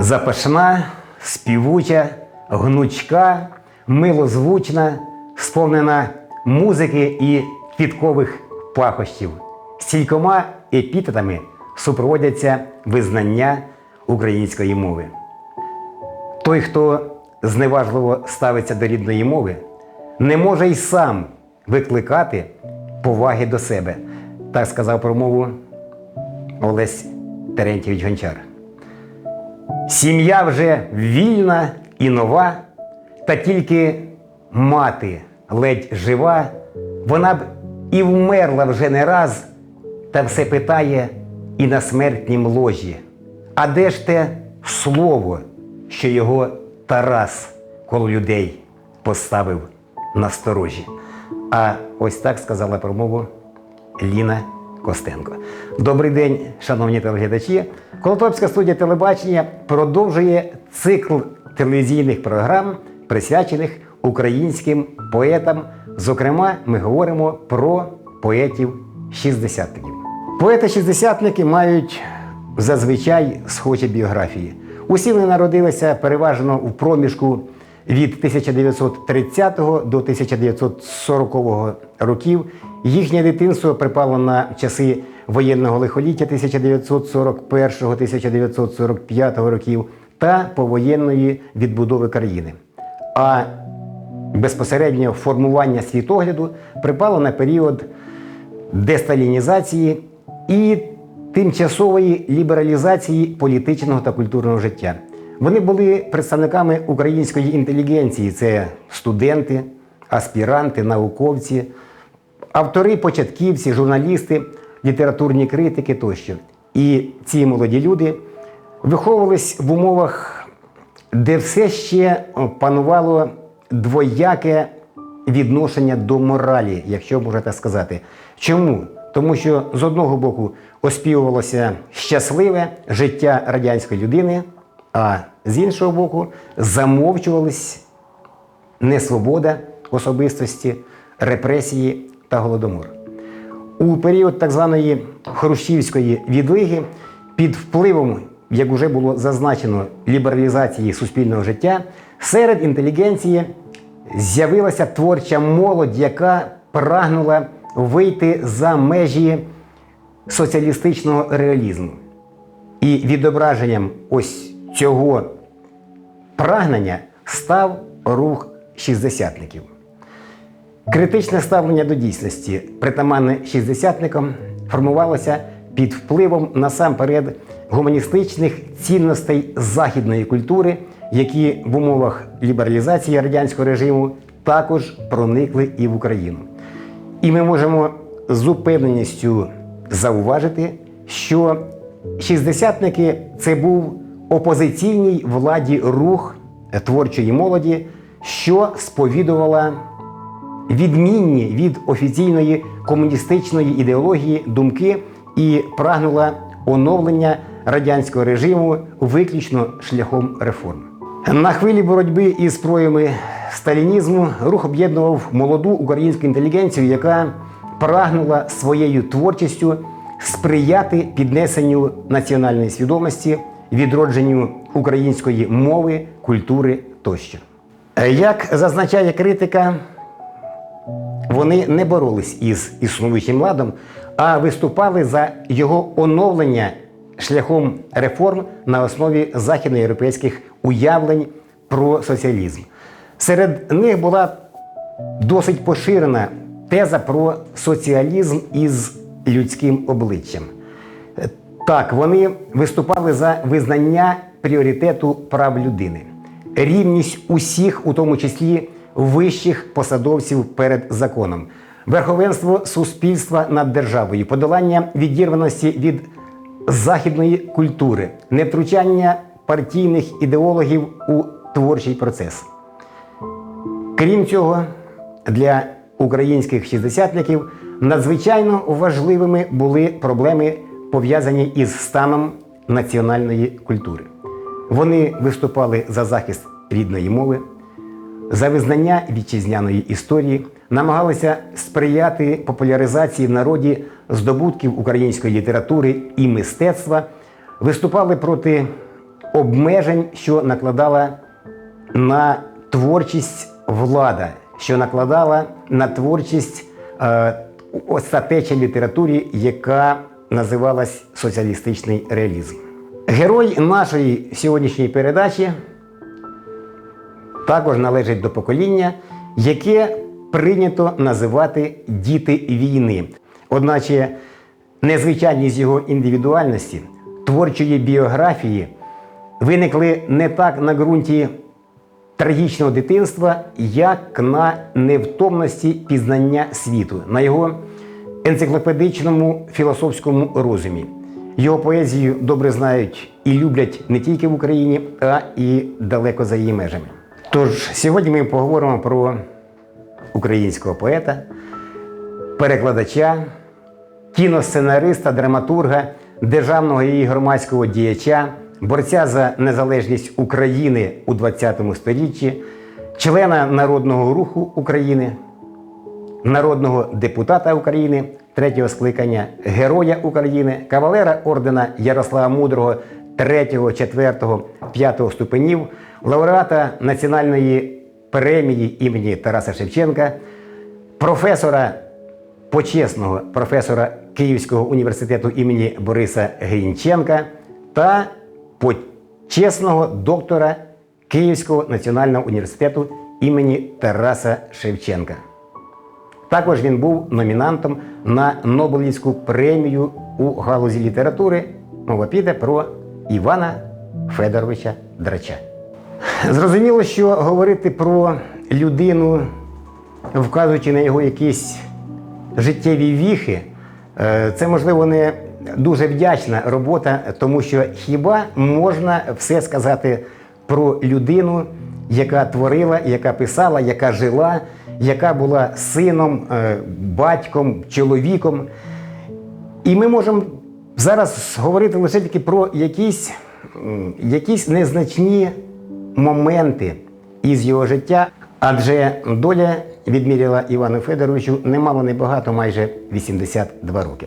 Запашна, співуча, гнучка, милозвучна, сповнена музики і квіткових пахощів. Стількома епітетами супроводяться визнання української мови. Той, хто зневажливо ставиться до рідної мови, не може й сам викликати поваги до себе. Так сказав про мову Олесь Терентьєвич Гончар. Сім'я вже вільна і нова, та тільки мати ледь жива, вона б і вмерла вже не раз, та все питає і на смертнім ложі. А де ж те слово, що його Тарас коло людей поставив на сторожі? А ось так сказала промову Ліна Костенко. Добрий день, шановні телеглядачі. Колотопська студія телебачення продовжує цикл телевізійних програм, присвячених українським поетам. Зокрема, ми говоримо про поетів-шістдесятників. Поети-шістдесятники мають зазвичай схожі біографії. Усі вони народилися переважно в проміжку від 1930 до 1940 років. Їхнє дитинство припало на часи воєнного лихоліття 1941-1945 років та повоєнної відбудови країни. А безпосередньо формування світогляду припало на період десталінізації і тимчасової лібералізації політичного та культурного життя. Вони були представниками української інтелігенції: це студенти, аспіранти, науковці, автори, початківці, журналісти, літературні критики тощо. І ці молоді люди виховувались в умовах, де все ще панувало двояке відношення до моралі, якщо можна так сказати. Чому? Тому що з одного боку оспівувалося щасливе життя радянської людини, а з іншого боку замовчувались несвобода особистості, репресії та голодомор. У період так званої Хрущівської відлиги під впливом, як вже було зазначено, лібералізації суспільного життя, серед інтелігенції з'явилася творча молодь, яка прагнула вийти за межі соціалістичного реалізму. І відображенням ось цього прагнення став рух шістдесятників. Критичне ставлення до дійсності, притаманне шістдесятникам, формувалося під впливом насамперед гуманістичних цінностей західної культури, які в умовах лібералізації радянського режиму також проникли і в Україну. І ми можемо з упевненістю зауважити, що шістдесятники це був опозиційній владі рух творчої молоді, що сповідувала відмінні від офіційної комуністичної ідеології думки і прагнула оновлення радянського режиму виключно шляхом реформ. На хвилі боротьби із проявами сталінізму рух об'єднував молоду українську інтелігенцію, яка прагнула своєю творчістю сприяти піднесенню національної свідомості, відродженню української мови, культури тощо. Як зазначає критика, вони не боролись із існуючим ладом, а виступали за його оновлення шляхом реформ на основі західноєвропейських уявлень про соціалізм. Серед них була досить поширена теза про соціалізм із людським обличчям. Так, вони виступали за визнання пріоритету прав людини, рівність усіх, у тому числі вищих посадовців перед законом, верховенство суспільства над державою, подолання відірваності від західної культури, невтручання партійних ідеологів у творчий процес. Крім цього, для українських шістдесятників надзвичайно важливими були проблеми, пов'язані із станом національної культури. Вони виступали за захист рідної мови, за визнання вітчизняної історії, намагалися сприяти популяризації в народі здобутків української літератури і мистецтва, виступали проти обмежень, що накладала на творчість влада, що накладала на творчість е, остатеча літературі, яка називалась соціалістичний реалізм. Герой нашої сьогоднішньої передачі також належить до покоління, яке прийнято називати діти війни. Одначе незвичайність його індивідуальності, творчої біографії виникли не так на ґрунті трагічного дитинства, як на невтомності пізнання світу, на його енциклопедичному філософському розумі. Його поезію добре знають і люблять не тільки в Україні, а і далеко за її межами. Тож сьогодні ми поговоримо про українського поета, перекладача, кіносценариста, драматурга, державного і громадського діяча, борця за незалежність України у ХХ столітті, члена Народного руху України, народного депутата України третього скликання, Героя України, кавалера ордена Ярослава Мудрого 3, 4, 5 ступенів, лауреата Національної премії імені Тараса Шевченка, професора почесного професора Київського університету імені Бориса Грінченка та почесного доктора Київського національного університету імені Тараса Шевченка. Також він був номінантом на Нобелівську премію у галузі літератури. Мова піде про Івана Федоровича Драча. Зрозуміло, що говорити про людину, вказуючи на його якісь життєві віхи, е, це можливо не дуже вдячна робота, тому що хіба можна все сказати про людину, яка творила, яка писала, яка жила, яка була сином, е, батьком, чоловіком. І ми можемо зараз говорити лише тільки про якісь, якісь незначні моменти із його життя, адже доля відміряла Івану Федоровичу немало небагато, майже 82 роки.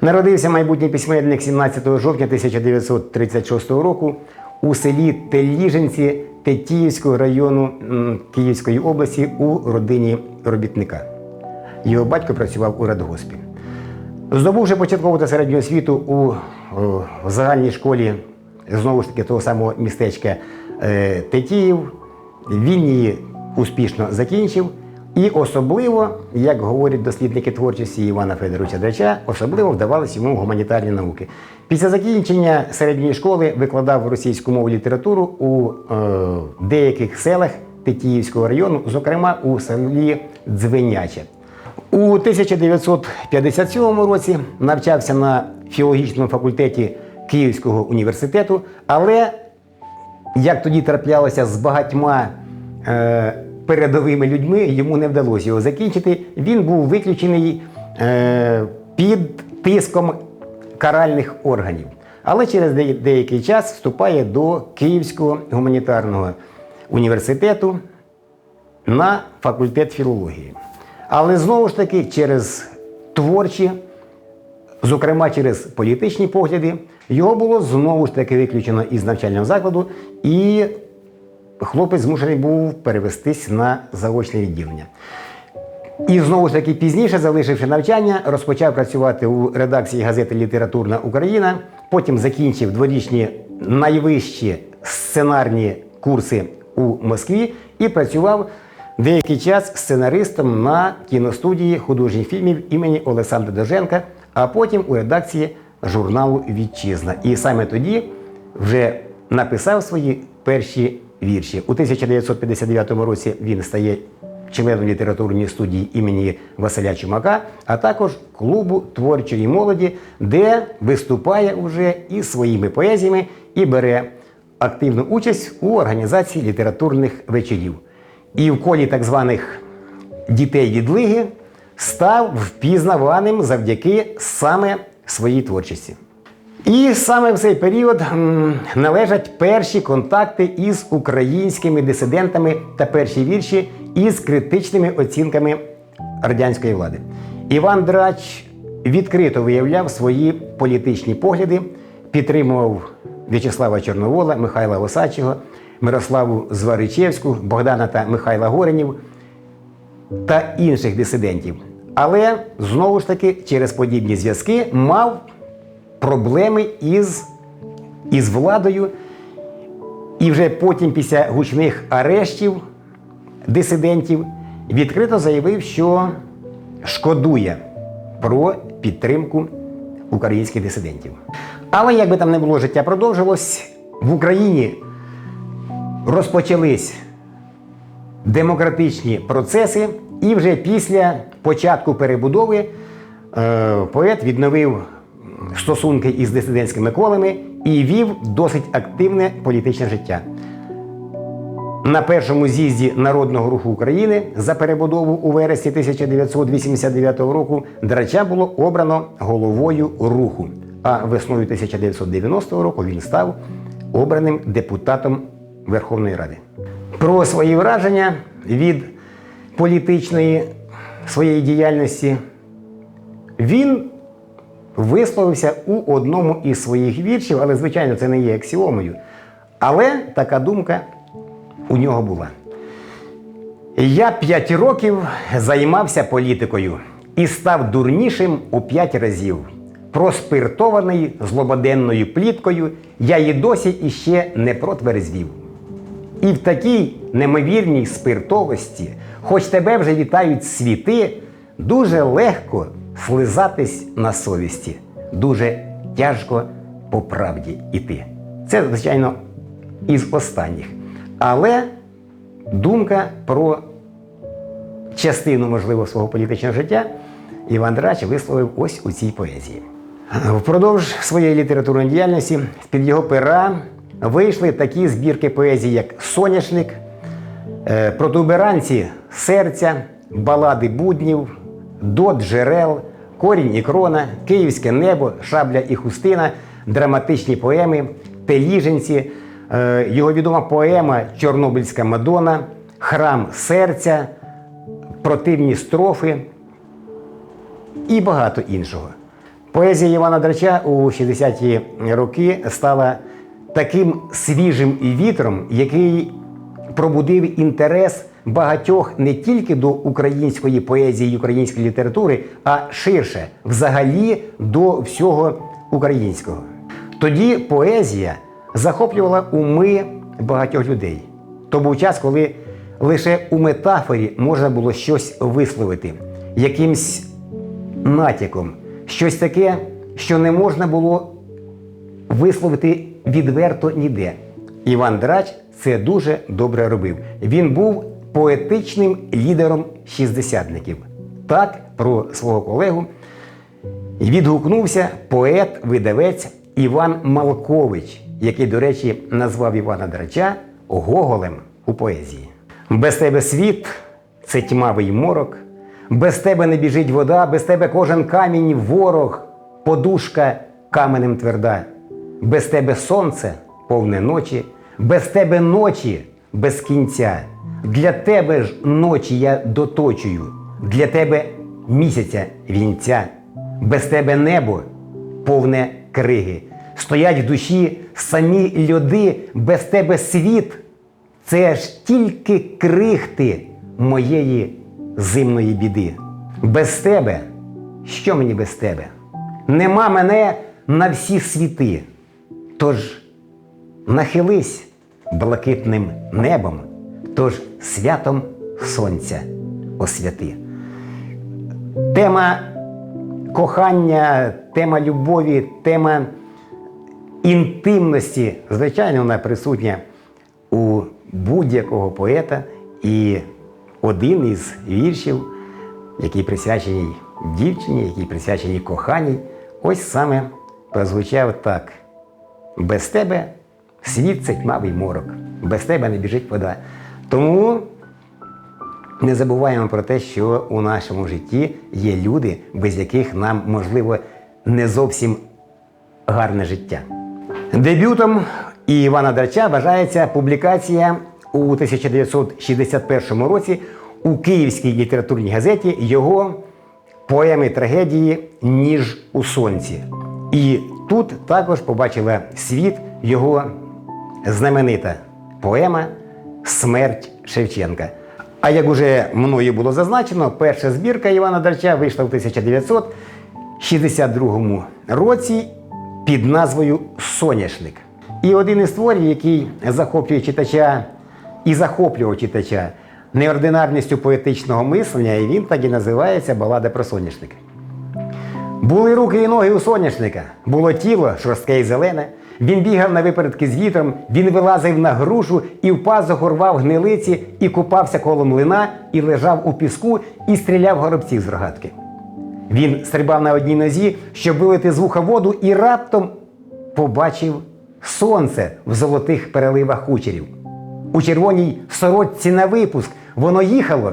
Народився майбутній письменник 17 жовтня 1936 року у селі Теліженці Тетіївського району Київської області у родині робітника. Його батько працював у радгоспі. Здобувши початкову та середню освіту у загальній школі знову ж таки того самого містечка е, Тетіїв, він її успішно закінчив. І особливо, як говорять дослідники творчості Івана Федоровича Драча, особливо вдавалися йому гуманітарні науки. Після закінчення середньої школи викладав російську мову літературу у е, деяких селах Тетіївського району, зокрема у селі Дзвеняче. У 1957 році навчався на філологічному факультеті Київського університету, але як тоді траплялося з багатьма е, передовими людьми, йому не вдалося його закінчити. Він був виключений е, під тиском каральних органів. Але через деякий час вступає до Київського гуманітарного університету на факультет філології. Але знову ж таки через творчі, зокрема через політичні погляди, його було знову ж таки виключено із навчального закладу, і хлопець змушений був перевестись на заочне відділення. І знову ж таки пізніше, залишивши навчання, розпочав працювати у редакції газети Літературна Україна. Потім закінчив дворічні найвищі сценарні курси у Москві і працював деякий час сценаристом на кіностудії художніх фільмів імені Олександра Доженка, а потім у редакції журналу Вітчизна. І саме тоді вже написав свої перші вірші. У 1959 році він стає членом літературної студії імені Василя Чумака, а також клубу творчої молоді, де виступає вже із своїми поезіями і бере активну участь у організації літературних вечорів. І в колі так званих дітей відлиги став впізнаваним завдяки саме своїй творчості. І саме в цей період належать перші контакти із українськими дисидентами та перші вірші із критичними оцінками радянської влади. Іван Драч відкрито виявляв свої політичні погляди, підтримував В'ячеслава Чорновола, Михайла Осадчого, Мирославу Зваричевську, Богдана та Михайла Горенів та інших дисидентів. Але знову ж таки через подібні зв'язки мав проблеми із, із владою. І вже потім, після гучних арештів дисидентів, відкрито заявив, що шкодує про підтримку українських дисидентів. Але як би там не було, життя продовжилось, в Україні розпочались демократичні процеси, і вже після початку перебудови е, поет відновив стосунки із дисидентськими колами і вів досить активне політичне життя. На першому з'їзді Народного руху України за перебудову у вересні 1989 року Драча було обрано головою руху. А весною 1990 року він став обраним депутатом Верховної Ради. Про свої враження від політичної своєї діяльності він висловився у одному із своїх віршів, але, звичайно, це не є аксіомою. Але така думка у нього була. Я п'ять років займався політикою і став дурнішим у п'ять разів. Проспиртований злободенною пліткою, я і досі іще не протверзвів. І в такій немовірній спиртовості, хоч тебе вже вітають світи, дуже легко слизатись на совісті, дуже тяжко по правді іти. Це, звичайно, із останніх. Але думка про частину, можливо, свого політичного життя Іван Драч висловив ось у цій поезії. Впродовж своєї літературної діяльності з-під його пера вийшли такі збірки поезії, як Соняшник, е, Протуберанці серця, Балади буднів, До джерел, Корінь і крона, Київське небо, Шабля і хустина, драматичні поеми, Теліженці, е, його відома поема Чорнобильська Мадона, Храм серця, Противні строфи і багато іншого. Поезія Івана Драча у 60-ті роки стала таким свіжим вітром, який пробудив інтерес багатьох не тільки до української поезії і української літератури, а ширше, взагалі до всього українського. Тоді поезія захоплювала уми багатьох людей. То був час, коли лише у метафорі можна було щось висловити, якимсь натяком, щось таке, що не можна було висловити відверто ніде. Іван Драч це дуже добре робив. Він був поетичним лідером шістдесятників. Так про свого колегу відгукнувся поет-видавець Іван Малкович, який, до речі, назвав Івана Драча Гоголем у поезії. Без тебе світ це тьмавий морок, без тебе не біжить вода, без тебе кожен камінь ворог, подушка каменем тверда, без тебе сонце повне ночі, без тебе ночі без кінця. Для тебе ж ночі я доточую, для тебе місяця вінця, без тебе небо повне криги. Стоять в душі самі льоди, без тебе світ. Це ж тільки крихти моєї зимної біди. Без тебе, що мені без тебе? Нема мене на всі світи. Тож нахились блакитним небом, тож святом сонця освяти. Тема кохання, тема любові, тема інтимності, звичайно, вона присутня у будь-якого поета. І один із віршів, який присвячений дівчині, який присвячений коханій, ось саме прозвучав так: без тебе світ це тьмавий морок, без тебе не біжить вода. Тому не забуваємо про те, що у нашому житті є люди, без яких нам, можливо, не зовсім гарне життя. Дебютом Івана Драча вважається публікація у 1961 році у Київській літературній газеті його поеми трагедії Ніж у сонці. І тут також побачила світ його знаменита поема Смерть Шевченка. А як уже мною було зазначено, перша збірка Івана Дарча вийшла в 1962 році під назвою Соняшник. І один із творів, який захоплює читача і захоплював читача неординарністю поетичного мислення, і він так і називається Балада про соняшник. Були руки і ноги у соняшника, було тіло шорстке і зелене. Він бігав на випередки з вітром, він вилазив на грушу і в пазуху рвав гнилиці, і купався коло млина, і лежав у піску, і стріляв горобців з рогатки. Він стрибав на одній нозі, щоб вилити з вуха воду, і раптом побачив сонце в золотих переливах кучерів. У червоній сорочці на випуск воно їхало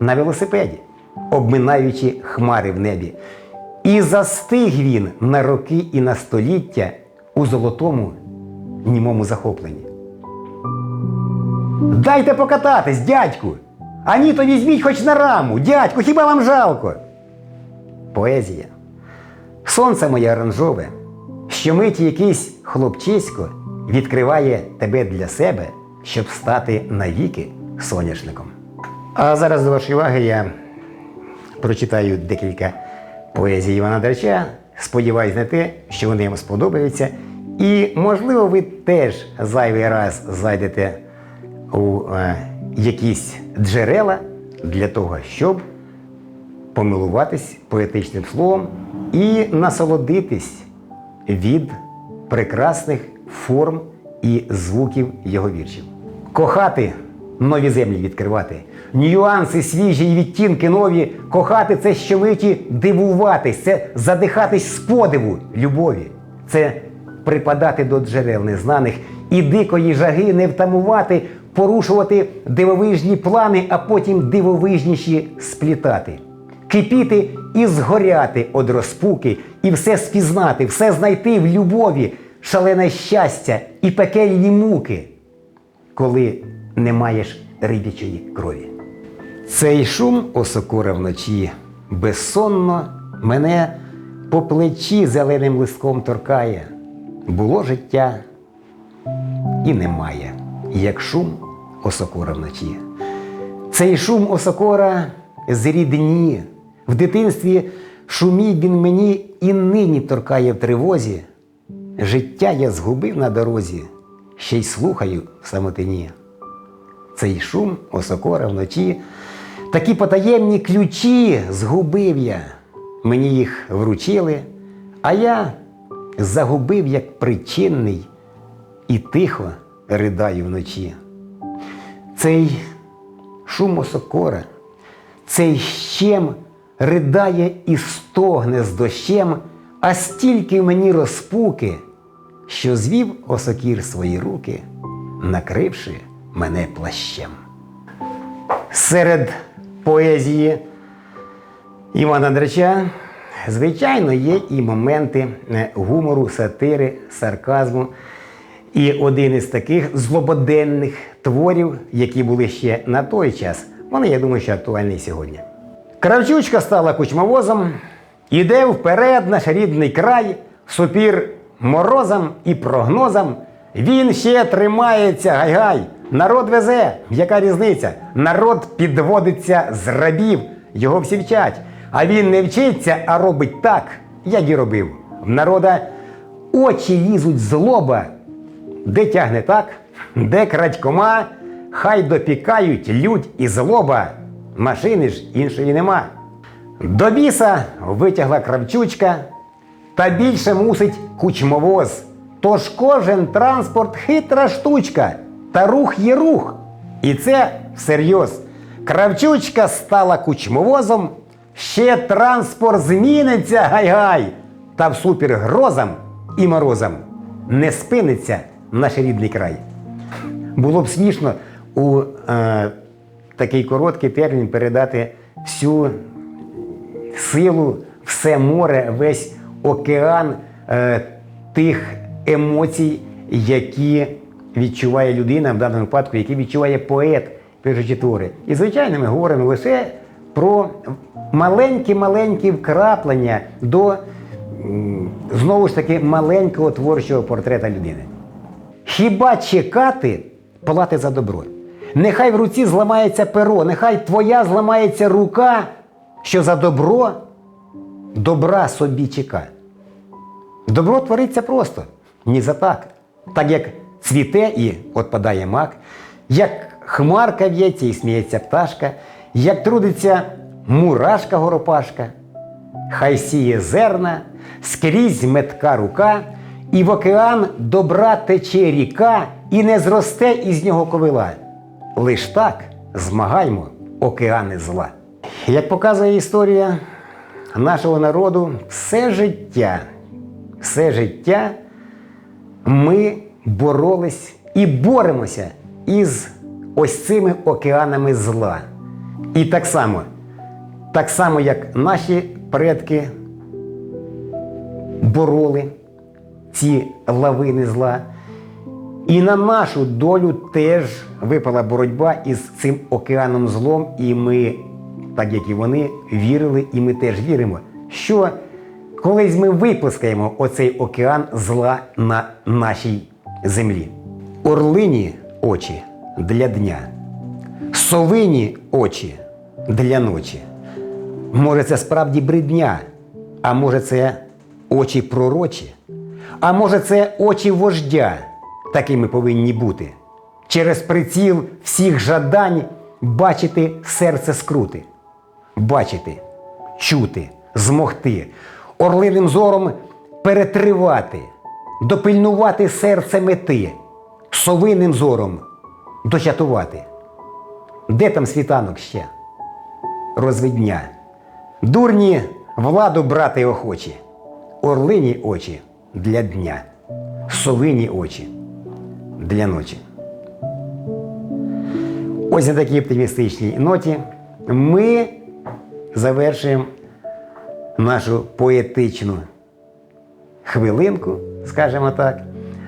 на велосипеді, обминаючи хмари в небі. І застиг він на роки і на століття у золотому німому захопленні. Дайте покататись, дядьку! А ні, то візьміть хоч на раму, дядьку, хіба вам жалко? Поезія. Сонце моє оранжове, що миті якийсь хлопчисько відкриває тебе для себе, щоб стати навіки соняшником. А зараз до вашої уваги я прочитаю декілька поезій Івана Драча. Сподіваюсь на те, що вони вам сподобаються. І, можливо, ви теж зайвий раз зайдете у е, якісь джерела для того, щоб помилуватись поетичним словом і насолодитись від прекрасних форм і звуків його віршів. Кохати нові землі відкривати, нюанси свіжі і відтінки нові, кохати це щомиті дивуватись, це задихатись з подиву любові, це припадати до джерел незнаних і дикої жаги не втамувати, порушувати дивовижні плани, а потім дивовижніші сплітати. Кипіти і згоряти од розпуки, і все спізнати, все знайти в любові, шалене щастя і пекельні муки, коли не маєш рибячої крові. Цей шум осокора вночі безсонно мене по плечі зеленим листком торкає. Було життя і немає, як шум осокора вночі. Цей шум осокора зрідні. В дитинстві шумів він мені і нині торкає в тривозі. Життя я згубив на дорозі, ще й слухаю в самотині. Цей шум осокора вночі, такі потаємні ключі згубив я. Мені їх вручили, а я загубив як причинний і тихо ридаю вночі. Цей шум осокора, цей щем ридає і стогне з дощем, а стільки мені розпуки, що звів осокір свої руки, накривши мене плащем. Серед поезії Івана Драча, звичайно, є і моменти е, гумору, сатири, сарказму. І один із таких злободенних творів, які були ще на той час, вони, я думаю, що актуальні сьогодні. Кравчучка стала кучмовозом, іде вперед наш рідний край, супір морозам і прогнозам. Він ще тримається, гай-гай. Народ везе, яка різниця? Народ підводиться з рабів, його всі вчать. А він не вчиться, а робить так, як і робив. В народа очі лізуть з лоба, де тягне так, де крадькома, хай допікають лють і злоба. Машини ж іншої нема. До біса витягла кравчучка, та більше мусить кучмовоз. Тож кожен транспорт хитра штучка, та рух є рух. І це всерйоз. Кравчучка стала кучмовозом, ще транспорт зміниться гай-гай, та в супергрозам і морозам не спиниться наш рідний край. Було б смішно у е, такий короткий термін передати всю силу, все море, весь океан е, тих емоцій, які відчуває людина, в даному випадку, які відчуває поет пишучи твори. І, звичайно, ми говоримо лише про маленькі-маленькі вкраплення до знову ж таки маленького творчого портрета людини. Хіба чекати плати за добро? Нехай в руці зламається перо, нехай твоя зламається рука, що за добро добра собі чека. Добро твориться просто, ні за так. Так як цвіте і отпадає мак, як хмарка в'ється і сміється пташка, як трудиться мурашка горопашка, хай сіє зерна, скрізь метка рука, і в океан добра тече ріка, і не зросте із нього ковила. Лиш так змагаймо океани зла. Як показує історія нашого народу, все життя, все життя ми боролись і боремося із ось цими океанами зла. І так само, так само, як наші предки бороли ці лавини зла. І на нашу долю теж випала боротьба із цим океаном злом, і ми, так як і вони, вірили, і ми теж віримо, що колись ми випускаємо оцей океан зла на нашій землі. Орлині очі для дня, совині очі для ночі. Може, це справді бридня, а може, це очі пророчі, а може, це очі вождя. Такими повинні бути. Через приціл всіх жадань бачити серце скрути, бачити, чути, змогти, орлиним зором перетривати, допильнувати серце мети, совиним зором дочатувати. Де там світанок ще? Розвидня. Дурні владу брати охочі, орлині очі для дня, совині очі для ночі. Ось на такій оптимістичній ноті ми завершуємо нашу поетичну хвилинку, скажімо так.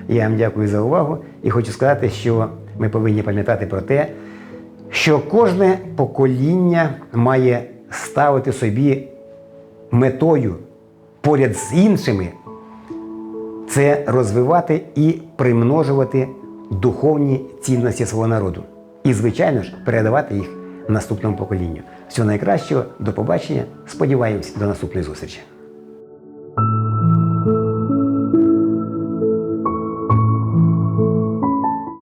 Я вам дякую за увагу і хочу сказати, що ми повинні пам'ятати про те, що кожне покоління має ставити собі метою поряд з іншими це розвивати і примножувати духовні цінності свого народу. І, звичайно ж, передавати їх наступному поколінню. Всього найкращого, до побачення. Сподіваємось, до наступної зустрічі.